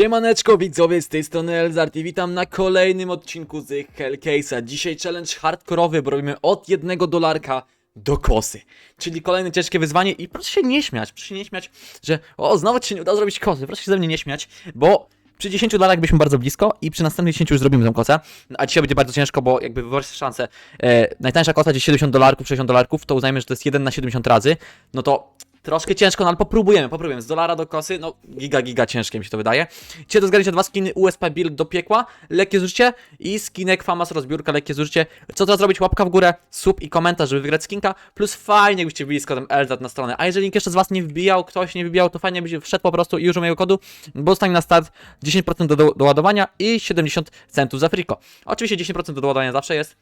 Siemaneczko widzowie, z tej strony Elzart i witam na kolejnym odcinku z Hellcase'a. Dzisiaj challenge hardkorowy, bo robimy od jednego dolarka do kosy. Czyli kolejne ciężkie wyzwanie i proszę się nie śmiać, proszę się nie śmiać, że o, znowu ci się nie udało zrobić kosy, proszę się ze mnie nie śmiać, bo przy 10 dolarach byliśmy bardzo blisko i przy następnych 10 już zrobimy tę kosę, a dzisiaj będzie bardzo ciężko, bo jakby sobie szansę, e, najtańsza kosa gdzieś 70 dolarków, 60 dolarków, to uznajmy, że to jest 1 na 70 razy, no to Troszkę ciężko, no ale popróbujemy, popróbujemy. Z dolara do kosy, no giga, giga ciężkie mi się to wydaje. Dzisiaj do zgarnięcia dwa skiny USP Build do piekła, lekkie zużycie i skinek Famas rozbiórka, lekkie zużycie. Co trzeba zrobić? Łapka w górę, sub i komentarz, żeby wygrać skinka, plus fajnie jakbyście wbili z kodem LZAT na stronę. A jeżeli nikt jeszcze z was nie wbijał, ktoś nie wbijał, to fajnie byście wszedł po prostu i użył mojego kodu, bo dostanie na start 10% do, do ładowania i 70 centów za friko. Oczywiście 10% do ładowania zawsze jest,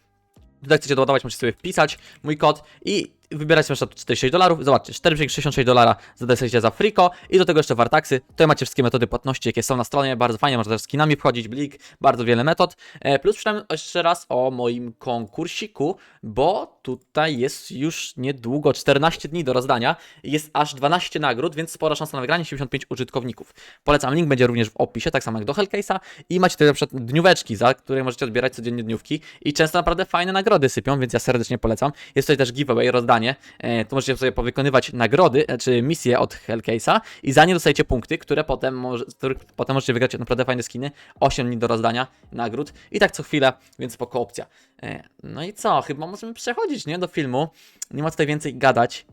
Tutaj chcecie doładować, możecie sobie wpisać mój kod i wybierać sobie na przykład 46 dolarów. Zobaczcie, 4,66 dolara zadajecie za friko i do tego jeszcze wartaksy. Tutaj macie wszystkie metody płatności, jakie są na stronie. Bardzo fajnie, można też skinami wchodzić, blik, bardzo wiele metod. E, plus przeczytam jeszcze raz o moim konkursiku, bo tutaj jest już niedługo 14 dni do rozdania. Jest aż 12 nagród, więc spora szansa na wygranie, 75 użytkowników. Polecam, link będzie również w opisie, tak samo jak do Hellcase'a i macie tutaj na przykład dnióweczki, za które możecie odbierać codziennie dniówki i często naprawdę fajne nagrody sypią, więc ja serdecznie polecam. Jest tutaj też giveaway, rozdanie, e, to możecie sobie powykonywać nagrody, e, czy misje od Hellcase'a i za nie dostajecie punkty, które potem, może, potem możecie wygrać naprawdę fajne skiny, 8 dni do rozdania nagród i tak co chwilę, więc spoko opcja. E, no i co, chyba możemy przechodzić, nie, do filmu, nie ma tutaj więcej gadać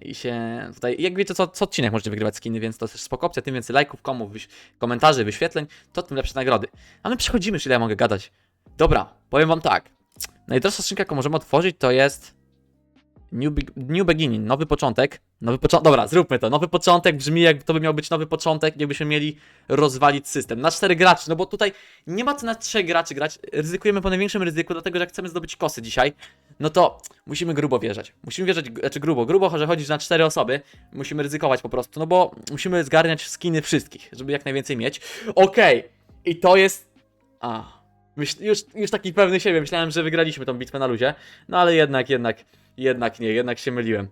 i się tutaj, jak wiecie, co, co odcinek możecie wygrywać skiny, więc to też spoko opcja, tym więcej lajków, komów, wyś- komentarzy, wyświetleń, to tym lepsze nagrody. A my przechodzimy, ile ja mogę gadać. Dobra, powiem wam tak, najdroższa skrzynka, jaką możemy otworzyć, to jest New, Be- New Beginning, nowy początek. Nowy początek. Dobra, zróbmy to. Nowy początek brzmi, jak to by miał być nowy początek, jakbyśmy mieli rozwalić system. Na cztery graczy, no bo tutaj nie ma co na trzech graczy grać. Ryzykujemy po największym ryzyku, dlatego że jak chcemy zdobyć kosy dzisiaj, no to musimy grubo wjeżdżać. Musimy wjeżdżać, znaczy grubo, grubo, że chodzić na cztery osoby. Musimy ryzykować po prostu, no bo musimy zgarniać skiny wszystkich, żeby jak najwięcej mieć. Okej, i to jest. A. Już, już taki pewny siebie, myślałem, że wygraliśmy tą bitwę na luzie, no ale jednak, jednak, jednak nie, jednak się myliłem.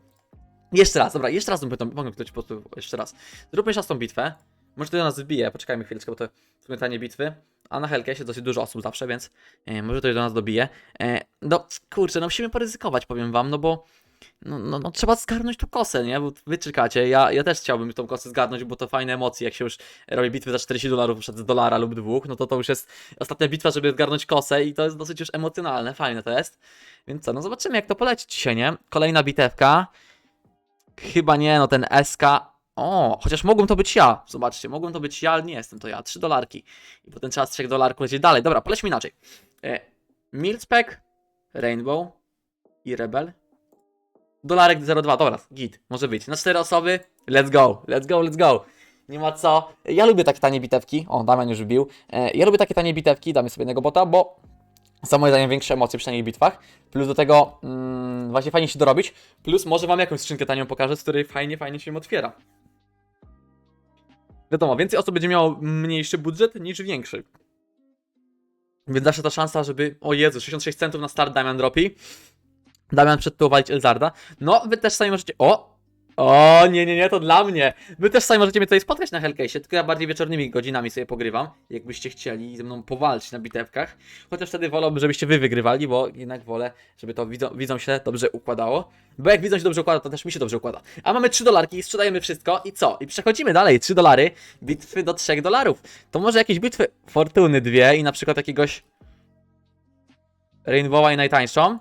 Jeszcze raz, dobra, jeszcze raz bym pytał, mogę ktoś po prostu, jeszcze raz. Zróbmy jeszcze raz tą bitwę, może to do nas wbije, poczekajmy chwileczkę, bo to pamiętanie bitwy, a na Hellcase'ie dosyć dużo osób zawsze, więc e, może to do nas dobije. E, no, kurczę, no musimy poryzykować, powiem wam, no bo no, no, no trzeba zgarnąć tu kosę, nie? Bo wy czekacie, ja, ja też chciałbym tą kosę zgarnąć, bo to fajne emocje, jak się już robi bitwy za 40 dolarów, przed dolara lub dwóch, no to to już jest ostatnia bitwa, żeby zgarnąć kosę i to jest dosyć już emocjonalne, fajne to jest. Więc co, no zobaczymy jak to poleci dzisiaj, nie? Kolejna bitewka. Chyba nie, no ten SK. O, chociaż mogłem to być ja. Zobaczcie, mogłem to być ja, ale nie jestem to ja. 3 dolarki. I potem trzeba z 3 dolarków lecieć dalej. Dobra, polećmy inaczej. E, Milspec, Rainbow i Rebel. Dolarek 0,2, dobra, git, może być. Na 4 osoby, let's go, let's go, let's go. Nie ma co. Ja lubię takie tanie bitewki. O, Damian już wbił. E, ja lubię takie tanie bitewki, damy sobie jednego bota, bo są moje zdaniem większe emocje przy tanich bitwach. Plus do tego mm, właśnie fajnie się dorobić. Plus może wam jakąś skrzynkę tanią pokażę, z której fajnie, fajnie się otwiera. Wiadomo, więcej osób będzie miało mniejszy budżet niż większy. Więc zawsze ta szansa, żeby... O Jezu, 66 centów na start Damian dropi. Damian przed tu walić Elzarda. No, wy też sami możecie... O! O, nie, nie, nie, to dla mnie. Wy też sami możecie mnie tutaj spotkać na Hellcase'ie, tylko ja bardziej wieczornymi godzinami sobie pogrywam, jakbyście chcieli ze mną powalczyć na bitewkach. Chociaż wtedy wolałbym, żebyście wy wygrywali, bo jednak wolę, żeby to widzą, widzą się dobrze układało. Bo jak widzą się dobrze układa, to też mi się dobrze układa. A mamy 3 dolarki, sprzedajemy wszystko i co? I przechodzimy dalej, 3 dolary, bitwy do 3 dolarów. To może jakieś bitwy Fortuny dwie i na przykład jakiegoś Rainbowa i najtańszą.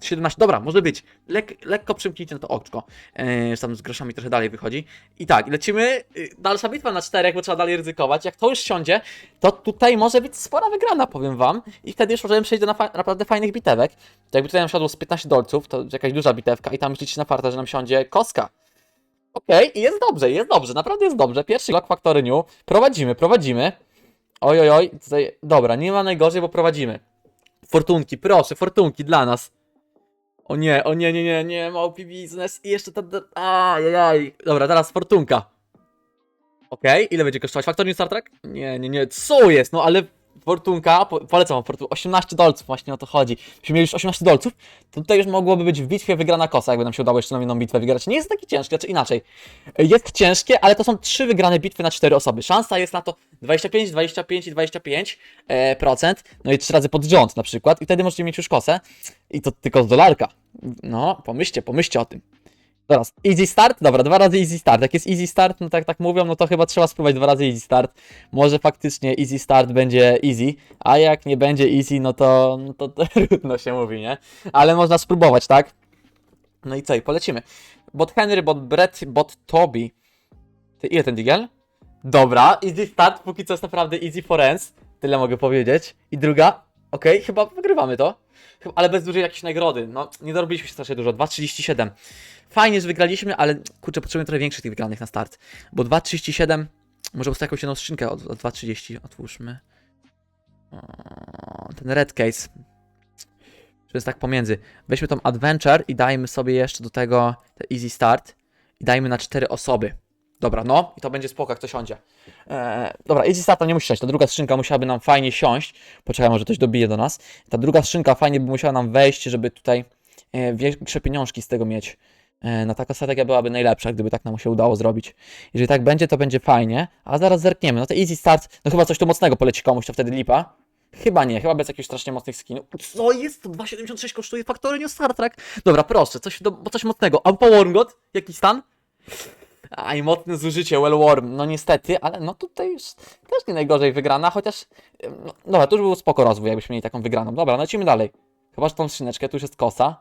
17, dobra, może być. Lek, lekko przymknijcie na to oczko. Yy, tam z groszami trochę dalej wychodzi. I tak, lecimy. Yy, dalsza bitwa na czterech, bo trzeba dalej ryzykować. Jak to już siądzie, to tutaj może być spora wygrana, powiem wam. I wtedy już możemy przejść do na naprawdę fajnych bitewek. To jakby tutaj nam siadło z 15 dolców, to jakaś duża bitewka i tam liczycie na farta, że nam siądzie koska. Okej, i jest dobrze, jest dobrze, naprawdę jest dobrze. Pierwszy Lock Factory New. Prowadzimy, prowadzimy. Oj, oj, oj, tutaj, dobra, nie ma najgorzej, bo prowadzimy. Fortunki, proszę, fortunki dla nas. O nie, o nie, nie, nie, nie, małpi biznes i jeszcze ta... Ajajaj. Dobra, teraz fortunka. Okej, ile będzie kosztować? Factory New Star Trek? Nie, nie, nie, co jest? No ale Fortunka, po, polecam wam Fortunkę, 18 dolców, właśnie o to chodzi. Jeśli mieli już 18 dolców, to tutaj już mogłoby być w bitwie wygrana kosa, jakby nam się udało jeszcze na jedną bitwę wygrać. Nie jest takie ciężkie, czy inaczej. Jest ciężkie, ale to są trzy wygrane bitwy na cztery osoby. Szansa jest na to 25, 25 i 25 e, procent, no i trzy razy pod rząd na przykład i wtedy możecie mieć już kosę i to tylko z dolarka. No, pomyślcie, pomyślcie o tym. Teraz, easy start? Dobra, dwa razy easy start. Jak jest easy start, no tak tak mówią, no to chyba trzeba spróbować dwa razy easy start. Może faktycznie easy start będzie easy, a jak nie będzie easy, no to, no to, to trudno się mówi, nie? Ale można spróbować, tak? No i co, i polecimy. Bot Henry, bot Brett, bot Toby. Ty, ile ten digel? Dobra, easy start, póki co jest naprawdę easy for ends. Tyle mogę powiedzieć. I druga, okej, chyba wygrywamy to. Ale bez dużej jakiejś nagrody. No, nie dorobiliśmy się strasznie dużo. 2,37. Fajnie, że wygraliśmy, ale kurczę, potrzebujemy trochę większych tych wygranych na start. Bo 2,37, może po prostu jakąś jedną skrzynkę od, od 2,30 otwórzmy. Ten red case. To jest tak pomiędzy. Weźmy tą adventure i dajmy sobie jeszcze do tego te easy start. I dajmy na 4 osoby. Dobra, no i to będzie spoko, jak to siądzie. Eee, dobra, easy start to nie musi siąść. Ta druga skrzynka musiałaby nam fajnie siąść. Poczekaj, może ktoś dobije do nas. Ta druga skrzynka fajnie by musiała nam wejść, żeby tutaj e, większe pieniążki z tego mieć. E, No taka strategia byłaby najlepsza, gdyby tak nam się udało zrobić. Jeżeli tak będzie, to będzie fajnie, a zaraz zerkniemy. No to easy start, no chyba coś tu mocnego poleci komuś, to wtedy lipa. Chyba nie, chyba bez jakichś strasznie mocnych skinów. Co jest? To 2,76 kosztuje Factory New Star Trek. Dobra, proszę, coś, do, coś mocnego. A Power God? Jaki stan? Aj, mocne zużycie, well warm. No niestety, ale no tutaj już też nie najgorzej wygrana, chociaż... No, dobra, to już był spoko rozwój, jakbyśmy mieli taką wygraną. Dobra, lecimy dalej. Chyba, że tą skrzyneczkę, tu już jest kosa.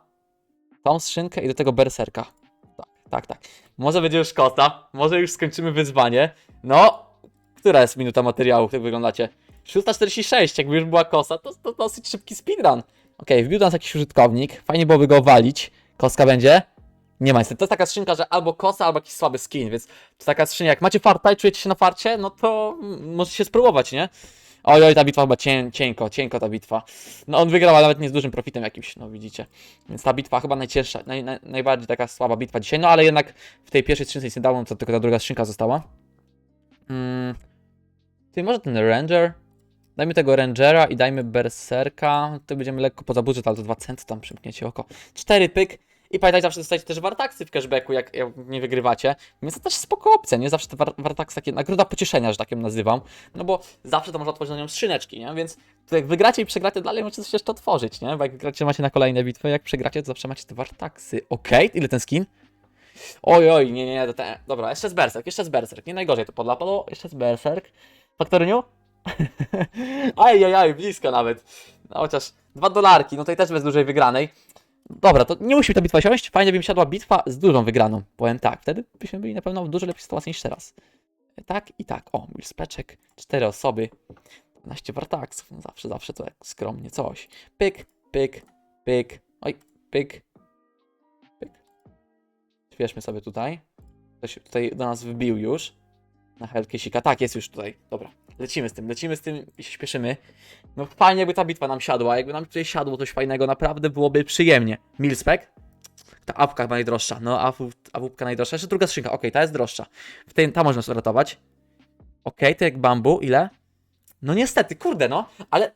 Tą skrzynkę i do tego berserka. Tak, tak, tak. Może będzie już kosa, może już skończymy wyzwanie. No, która jest minuta materiału, jak wyglądacie? 646, jakby już była kosa, to, to dosyć szybki speedrun. Okej, wbił do nas jakiś użytkownik, fajnie byłoby go walić. Koska będzie? Nie ma niestety. To jest taka skrzynka, że albo kosa, albo jakiś słaby skin, więc to taka skrzynka, jak macie farta i czujecie się na farcie, no to mm, możecie się spróbować, nie? Oj, oj, ta bitwa chyba cień, cienko, cienko ta bitwa. No on wygrał, nawet nie z dużym profitem jakimś, no widzicie. Więc ta bitwa chyba najcięższa, naj, naj, najbardziej taka słaba bitwa dzisiaj, no ale jednak w tej pierwszej skrzynce nic nie dało, to tylko ta druga skrzynka została. Mm. Ty, może ten Ranger? Dajmy tego Rangera i dajmy Berserka. To będziemy lekko poza budżet, ale to 2 centy tam przymkniecie oko. 4 pyk. I pamiętajcie, zawsze dostajecie też wartaksy w cashbacku, jak, jak nie wygrywacie. Więc to też spoko opcja, nie? Zawsze te war wartaksy takie, nagroda pocieszenia, że tak ją nazywam. No bo zawsze to można otworzyć na nią skrzyneczki, nie? Więc jak wygracie i przegracie, dalej możecie coś jeszcze otworzyć, nie? Bo jak wygracie, macie na kolejne bitwy, jak przegracie, to zawsze macie te wartaksy. Okej, ile ten skin? Oj, oj, nie, nie, nie, ten... dobra, jeszcze z Berserk, jeszcze z Berserk, nie najgorzej to podlapało, jeszcze z Berserk. Faktoryniu? aj, aj, aj, blisko nawet. No chociaż dwa dolarki, no tutaj też bez dużej wygranej. Dobra, to nie musi ta bitwa siąść, fajnie by mi siadła bitwa z dużą wygraną. Powiem tak, wtedy byśmy byli na pewno w dużo lepszej sytuacji niż teraz. Tak i tak, o, Milspeczek, cztery osoby, 12 wartaksów, no zawsze, zawsze to jak skromnie coś. Pyk, pyk, pyk, oj, pyk, pyk. Śpieszmy sobie tutaj. Ktoś tutaj do nas wbił już. Na Hellcase'ika. Tak, jest już tutaj. Dobra. Lecimy z tym, lecimy z tym i się śpieszymy. No fajnie, jakby ta bitwa nam siadła. Jakby nam tutaj siadło coś fajnego, naprawdę byłoby przyjemnie. Milspec. Ta apka chyba najdroższa. No, awupka najdroższa. Jeszcze druga skrzynka. Okej, ta jest droższa. W tej, ta można sobie ratować. Okej, to jak bambu. Ile? No niestety, kurde no. Ale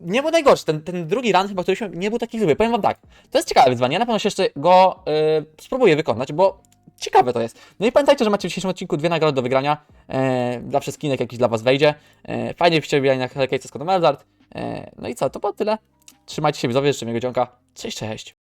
nie był najgorszy. Ten, ten drugi run chyba, któryśmy nie był taki zły. Powiem wam tak. To jest ciekawe wyzwanie. Ja na pewno się jeszcze go yy, spróbuję wykonać, bo ciekawe to jest. No i pamiętajcie, że macie w dzisiejszym odcinku dwie nagrody do wygrania. E, zawsze skinek jakiś dla was wejdzie. E, fajnie byście wybierali na Hellcase z kodem Eldart. E, no i co, to było tyle. Trzymajcie się widzowie, jeszcze miłego dzionka. Cześć, cześć.